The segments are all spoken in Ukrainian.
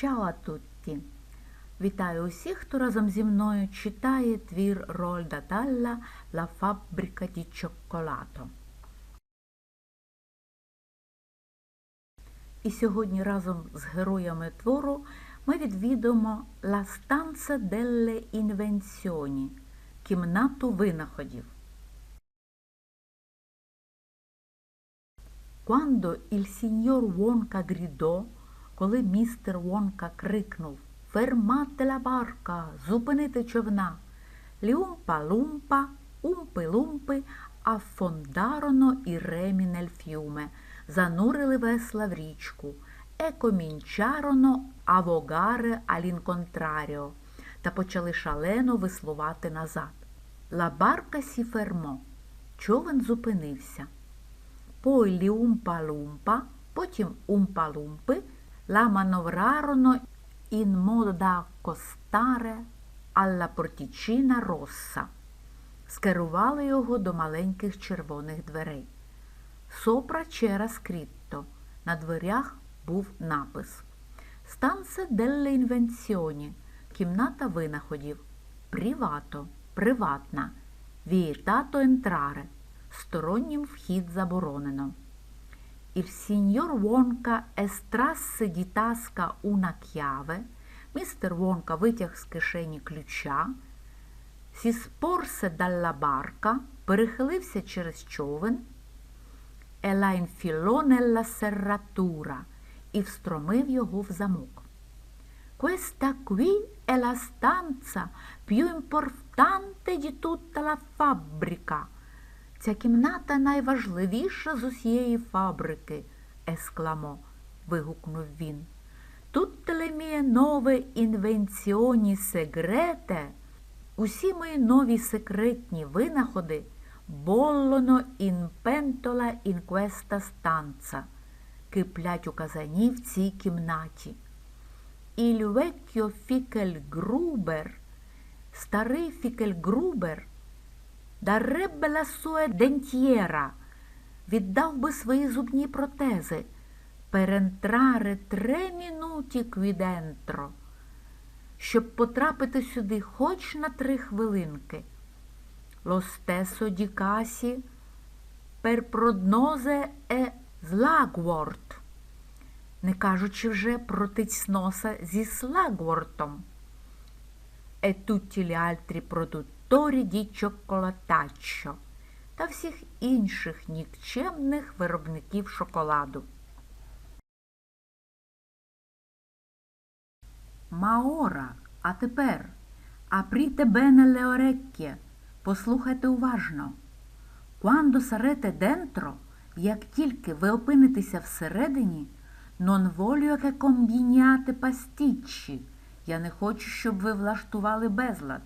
Чао а тутті! Вітаю усіх, хто разом зі мною читає твір Рольда Далла «La fabbrica di cioccolato». І сьогодні разом з героями твору ми відвідуємо «La stanza delle invenzioni» – кімнату винаходів. Quando il signor Wonka gridò, коли містер Вонка крикнув Фермате ла барка, зупинити човна. Ліумпа-лумпа, умпи-лумпи, афондароно і ремі нель фюме, занурили весла в річку, екомінчароно авогаре алінконтраріо, та почали шалено веслувати назад. Ла барка сі фермо, човен зупинився. Li umpa-lumpa, потім умпа-лумпи, la manovrarono in modo da accostare alla porticina rossa. Скерували його до маленьких червоних дверей. Сопра чера скрітто. На дверях був напис. Станце делле інвенціоні. Кімната винаходів. Привато. Приватна. Вієтато ентраре. Стороннім вхід заборонено. Il signor Wonka estrasse di tasca una chiave, містер Вонка витяг з кишені ключа, сі спорсе далла перехилився через човен, e la infilò nella serratura і встромив його в замок. Questa qui è la stanza più importante di tutta la fabbrica. Ця кімната найважливіша з усієї фабрики, ескламо, вигукнув він. Тут mie nuove invenzioni segrete, усі мої нові секретні винаходи боллоно pentola in questa киплять у казані в цій кімнаті. Vecchio Fickelgruber, старий Фікельгрубер, Дареббе ла суе дентьєра, віддав би свої зубні протези, перентраре тре мінуті квідентро, щоб потрапити сюди хоч на три хвилинки. Casi per prognoze e slagwort, не кажучи вже про тицьноса зі слагвортом. E tutti gli altri produttori Торі ді чоколатаччо та всіх інших нікчемних виробників шоколаду. Маора, а тепер апріте бене леорекке, послухайте уважно. Quando sarete dentro, як тільки ви опинитеся всередині, non voglio che combiniate pasticci, я не хочу, щоб ви влаштували безлад.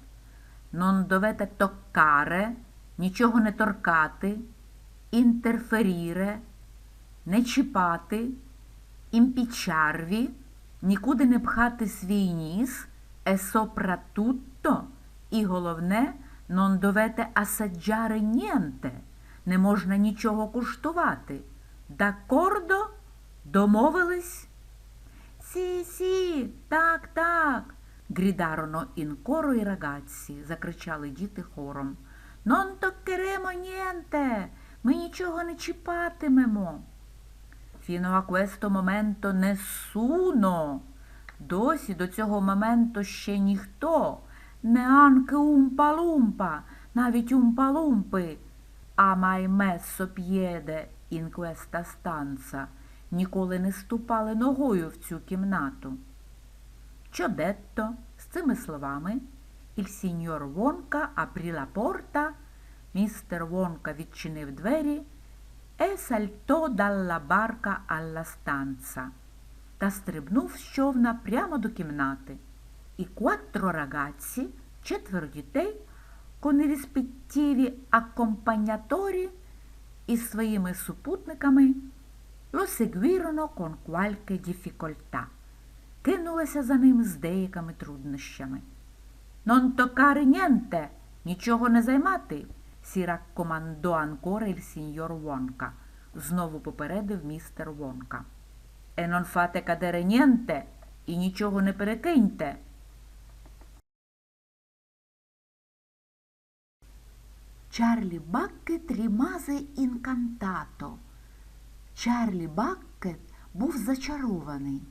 Non dovete toccare, нічого не торкати, інтерферіре, не чіпати, імпічарві, нікуди не пхати свій ніс, e soprattutto, і головне, non dovete assaggiare niente, не можна нічого куштувати. D'accordo? Домовились? Сі, сі, так, так. Грідароно інкоро і рагацці, закричали діти хором. Non toccheremo niente, ми нічого не чіпатимемо. Fino a questo momento nessuno. Досі до цього моменту ще ніхто, neanche умпа-лумпа, навіть умпа-лумпи, а messo piede in questa ніколи не ступали ногою в цю кімнату. Чодетто, з цими словами, il signor Вонка la porta, містер Вонка відчинив двері e saltò dalla barca alla stanza та стрибнув з човна прямо до кімнати. І quattro ragazzi, четверо дітей, rispettivi accompagnatori із своїми супутниками lo seguirono con qualche difficoltà кинулася за ним з деякими труднощами. Non toccare niente, нічого не займати, сі раккомандо анкора il signor Вонка, знову попередив містер Вонка. E non fate cadere niente, і нічого не перекиньте. Чарлі Баккет rimase інкантато. Чарлі Баккет був зачарований,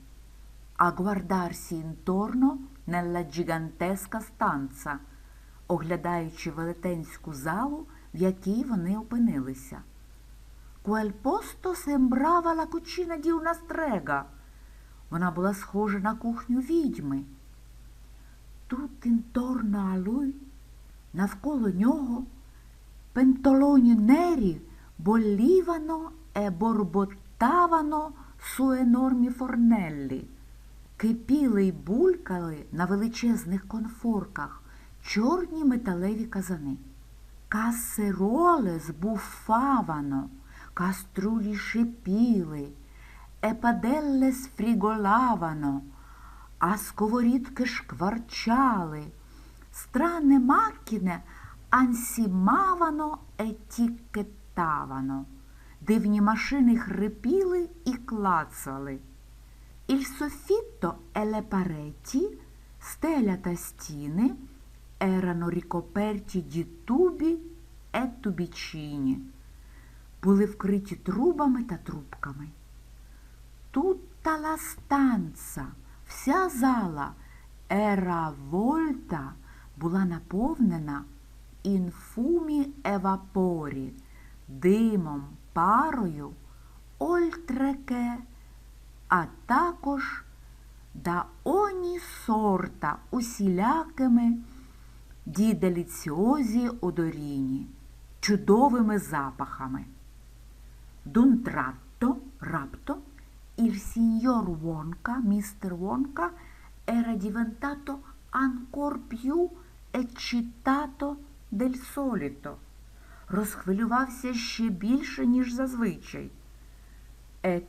а guardarsi intorno nella gigantesca stanza, оглядаючи велетенську залу, в якій вони опинилися. Quel posto sembrava la cucina di una strega. Вона була схожа на кухню відьми. Тут a lui, навколо нього, пентолоні нері болівано e борботавано su енормі форнеллі. Кипіли й булькали на величезних конфорках чорні металеві казани. Касероле збуфавано, каструлі шипіли, епаделле сфріголавано, а сковорідки шкварчали, стране макіне ансімавано етікетавано. Дивні машини хрипіли і клацали. Il soffitto e le pareti, стеля та стіни, erano ricoperti di tubi e tubicini, були вкриті трубами та трубками. Tutta la stanza, вся зала, era volta, була наповнена e vapori, димом, парою, che, а також да оні сорта усілякими ді деліціозі одоріні, чудовими запахами. Tratto, rapto, il signor Wonka, містер Wonka, era diventato ancor più eccitato del solito. Розхвилювався ще більше, ніж зазвичай. E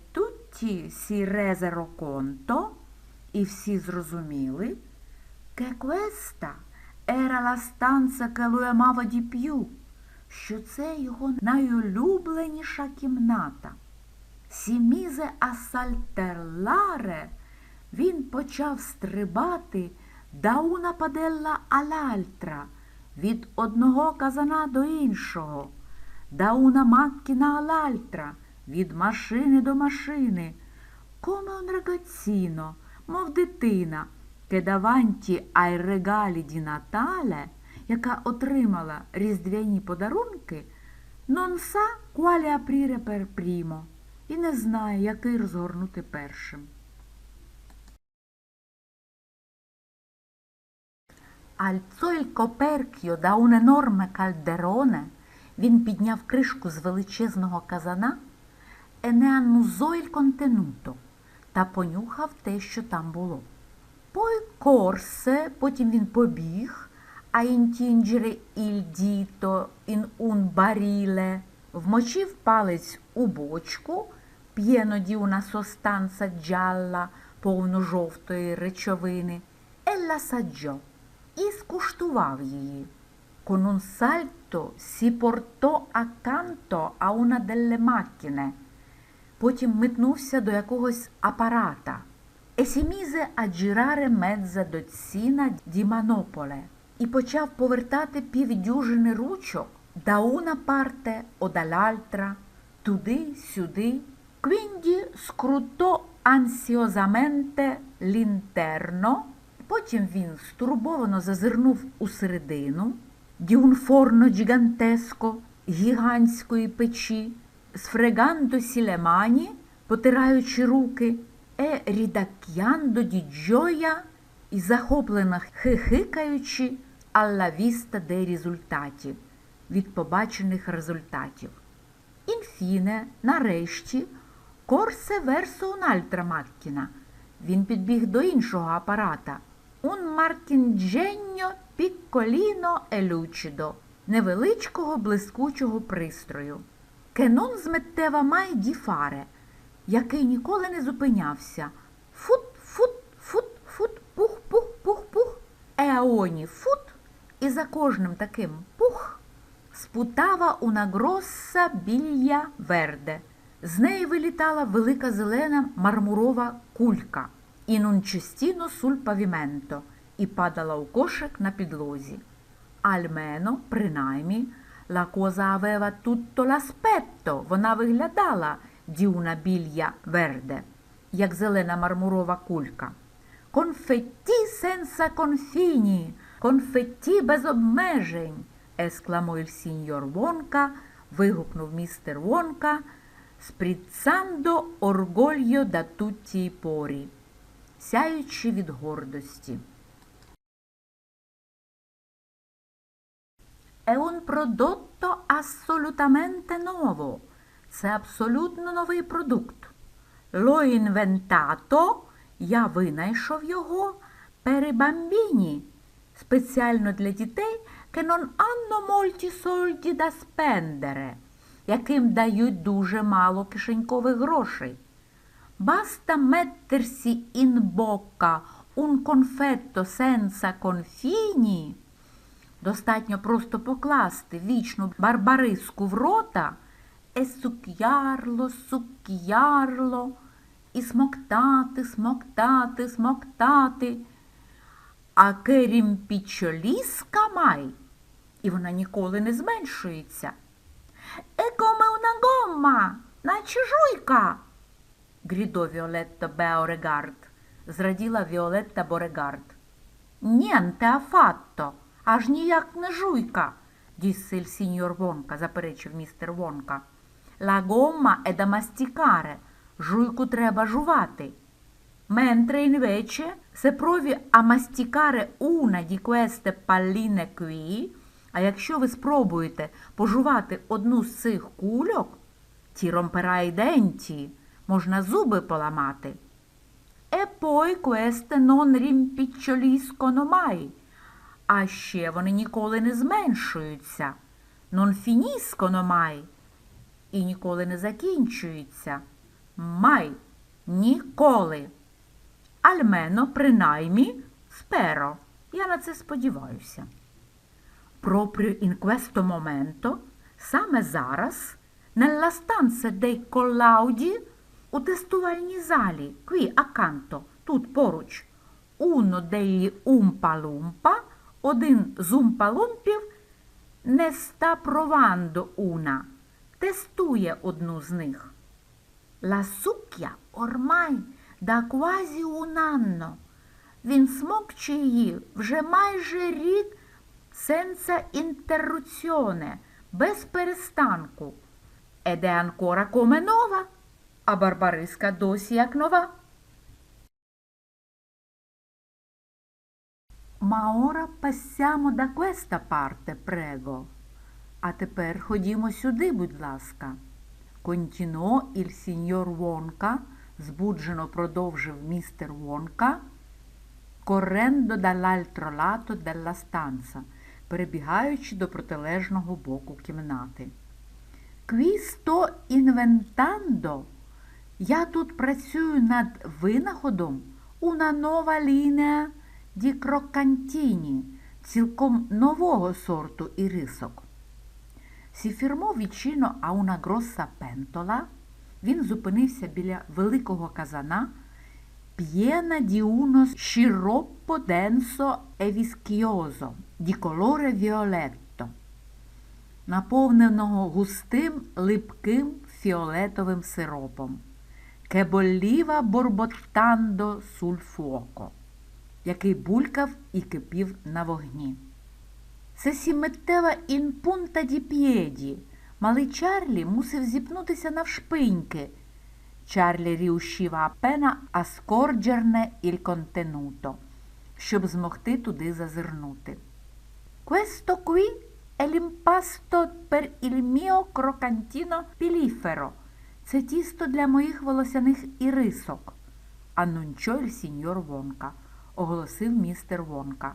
tutti si resero conto, і всі зрозуміли, che questa era la stanza che lui amava що це його найулюбленіша кімната. Сімізе асальтерларе він почав стрибати да una padella all'altra, від одного казана до іншого, да una macchina all'altra, від машини до машини, come un ragazzino, мов дитина, che davanti di Natale, яка отримала різдвяні подарунки, non sa quale aprire per і не знає, який розгорнути першим. Alzò il coperchio da un enorme він підняв кришку з величезного казана e annusò il contenuto та понюхав те, що там було. Poi corse, потім він побіг, a intingere il dito in un barile, вмочив палець у бочку, di una sostanza gialla, повну жовтої речовини, e l'assaggiò, і скуштував її. Con un salto si portò accanto a delle macchine, потім метнувся до якогось апарата. Girare mezza dozzina di manopole і почав повертати півдюжини ручок da una parte o туди, сюди. Quindi scrutò ansiosamente l'interno, потім він стурбовано зазирнув у середину forno gigantesco, гігантської печі, le mani, потираючи руки, ridacchiando di gioia і захоплено хихикаючи alla vista dei risultati, від побачених результатів. Інфіне, нарешті, корсе версо un'altra macchina. Він підбіг до іншого апарата. Un marchingegno piccolino e lucido, невеличкого блискучого пристрою. Non smetteva mai di fare, який ніколи не зупинявся. Фут, фут, фут, фут, пух, пух, пух, пух. Еоні фут, і за кожним таким пух спутава una grossa білья верде. З неї вилітала велика зелена мармурова кулька. un cestino sul і падала у кошик на підлозі. Альмено, принаймні, la cosa aveva tutto l'aspetto, вона виглядала di una білья верде, як зелена мармурова кулька. Конфетті сенса конфіні, конфетті без обмежень, ескламо il сіньор Вонка, вигукнув містер Вонка, спріцандо оргольо да тутті порі, сяючи від гордості. È un prodotto assolutamente nuovo. Це абсолютно новий продукт. L'ho inventato, я винайшов його per bambini, спеціально для дітей, che non hanno molti soldi da spendere, яким дають дуже мало кишенькових грошей. Basta mettersi in bocca un confetto senza confini. Достатньо просто покласти вічну барбариску в рота е сук'ярло, і смоктати, смоктати, смоктати. А керімпічоліска май, і вона ніколи не зменшується. Е коме una gomma, наче жуйка, грідо Віолетта Беорегард, зраділа Віолетта Борегард. Нєнте афатто, аж ніяк не жуйка, il signor Вонка, заперечив містер Вонка. La gomma è da masticare, жуйку треба жувати. Mentre invece, se provi a masticare una di queste palline qui, а якщо ви спробуєте пожувати одну з цих кульок, ті i denti, можна зуби поламати. E poi queste non rimpiccoliscono mai. А ще вони ніколи не зменшуються. Non finiscono mai. І ніколи не закінчуються. Mai. Ніколи. Альмено, принаймні, сперо. Я на це сподіваюся. Proprio in questo momento, саме зараз, nella stanza dei collaudi, у тестувальній залі, qui accanto, тут поруч, uno degli умпалумпа, один з умпалумпів, не sta provando una, тестує одну з них. La succhia ormai da quasi un. Він смокче її вже майже рік senza interruzione, без перестанку. È ancora come а барбариска досі як нова. Ma ora passiamo da questa parte, prego. А тепер ходімо сюди, будь ласка. Контіно il signor Вонка, збуджено продовжив містер Вонка, correndo dall'altro lato della stanza, перебігаючи до протилежного боку кімнати. Qui sto. Я тут працюю над винаходом una nuova linea di croccantini, цілком нового сорту ірисок. Fermò vicino a una grossa pentola. Він зупинився біля великого казана uno sciroppo denso e vischioso di colore violetto, наповненого густим липким фіолетовим сиропом, borbottando sul fuoco, який булькав і кипів на вогні. Се сі metteva in punta. Малий Чарлі мусив зіпнутися навшпиньки. Чарлі appena a scorgerne il contenuto, щоб змогти туди зазирнути. Questo qui è l'impasto per il mio croccantino pilifero. Це тісто для моїх волосяних ірисок. Аннунчо il signor Вонка, оголосив містер Вонка.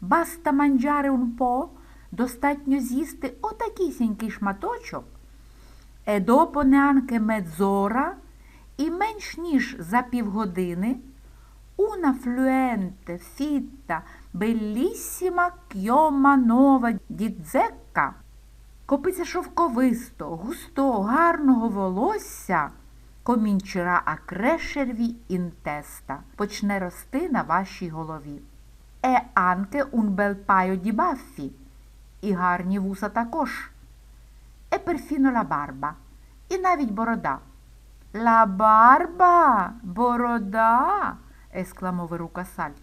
Баста манджаре un po', достатньо з'їсти отакісінький шматочок. Dopo neanche і менш ніж за півгодини, fluente, fitta, bellissima chioma nova di zecca, копиця шовковисто, густого, гарного волосся, a crescervi in почне рости на вашій голові. E anche un bel paio di baffi, і гарні вуса також. Perfino la barba, і навіть борода. La barba, борода, ескламов Верука Сальт.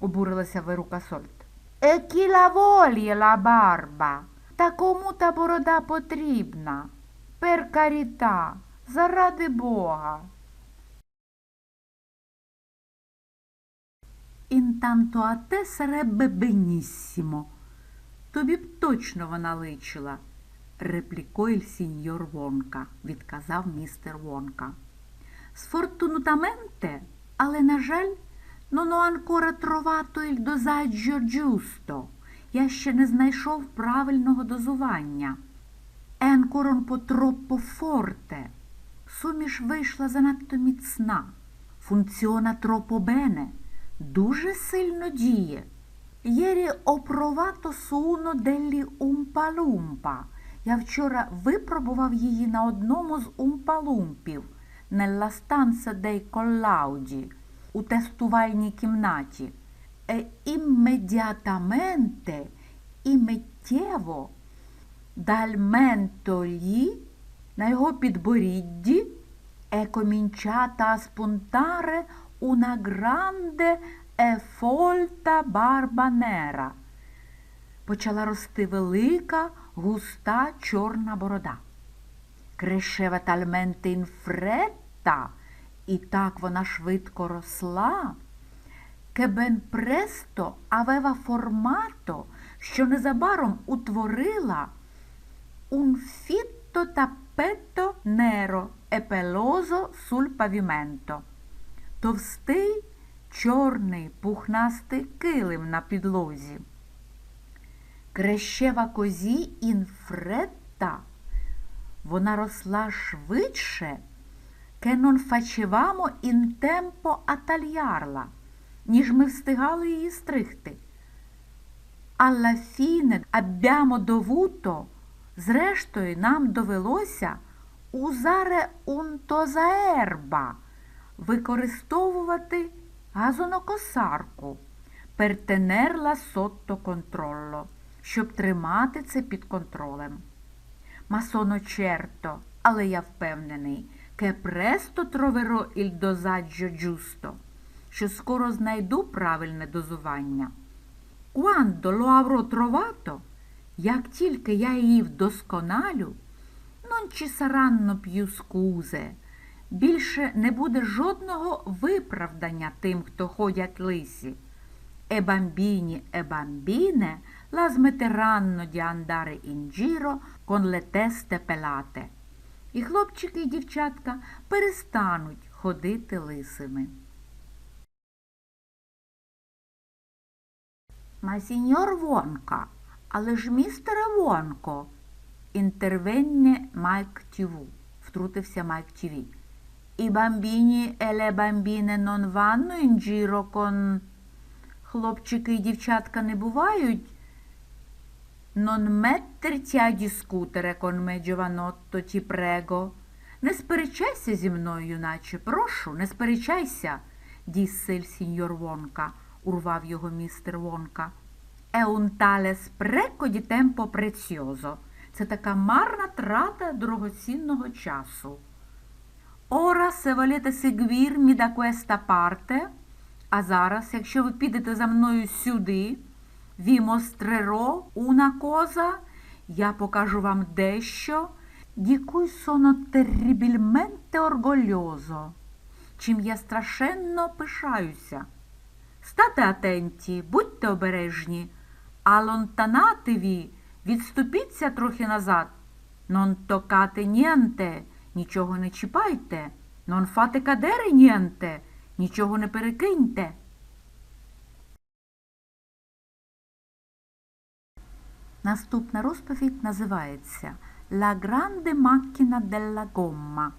Обурилася Верука Сольт. E chi la vuole la barba? Та кому та борода потрібна? Carità, заради Бога. Інтанто а те серебе бенісімо. Тобі б точно вона личила, реплікой il сіньор Вонка, відказав містер Вонка. Сфортунутаменте, але, на жаль, ho ancora trovato il dosaggio giusto. Я ще не знайшов правильного дозування. Po' troppo forte. Суміш вийшла занадто міцна. Функціона bene. Дуже сильно діє. Єрі опровато суно деллі умпалумпа. Я вчора випробував її на одному з умпалумпів nella stanza dei collauди, у тестувальній кімнаті. Immediatamente, immediatamente, dal mento gli, на його підборідді, a spuntare una grande e nera. Почала рости велика, густа чорна борода. Talmente in fretta, і так вона швидко росла, ben presto aveva formato, що незабаром утворила un fitto tappeto nero e peloso sul pavimento. Товстий чорний пухнастий килим на підлозі. Così in fretta. Вона росла швидше, che non facevamo in a tagliarla, ніж ми встигали її стригти. Alla fine abbiamo dovuto, зрештою, нам довелося un tosaerba, використовувати газонокосарку, tenerla sotto controllo, щоб тримати це під контролем. Sono certo, але я впевнений, che presto troverò il dosaggio giusto, що скоро знайду правильне дозування. Quando lo trovato, як тільки я її вдосконалю, ci saranno più scuse. Більше не буде жодного виправдання тим, хто ходять лисі. Smetteranno di andare in giro con le teste pelate. І хлопчики і дівчатка перестануть ходити лисими. Ма сіньор Вонка, але ж містере Вонко, інтервенне Майк Тіву, втрутився Майк Тіві. І бамбіні еле бамбіне нон ванно ін джіро кон... Хлопчики і дівчатка не бувають. A discutere con me, giovanotto, ti prego. Не сперечайся зі мною, юначе, прошу, не сперечайся, il signor Вонка, урвав його містер Вонка. È un tale spreco. Це така марна трата дорогоцінного часу. Ora, se volete seguirmi da questa parte, а зараз, якщо ви підете за мною сюди, vi mostrerò una cosa, я покажу вам дещо, di cui sono orgoglioso, чим я страшенно пишаюся. Стате атенті, будьте обережні, алонтанативі, відступіться трохи назад. Non toccate niente, нічого не чіпайте, non fate cadere niente, нічого не перекиньте. Наступна розповідь називається La grande macchina della gomma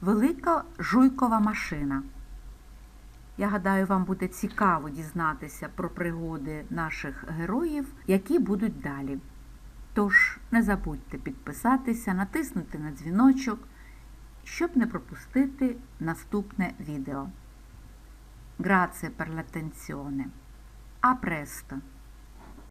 Велика жуйкова машина. Я гадаю, вам буде цікаво дізнатися про пригоди наших героїв, які будуть далі. Тож не забудьте підписатися, натиснути на дзвіночок, щоб не пропустити наступне відео. Grazie per l'attenzione. A presto!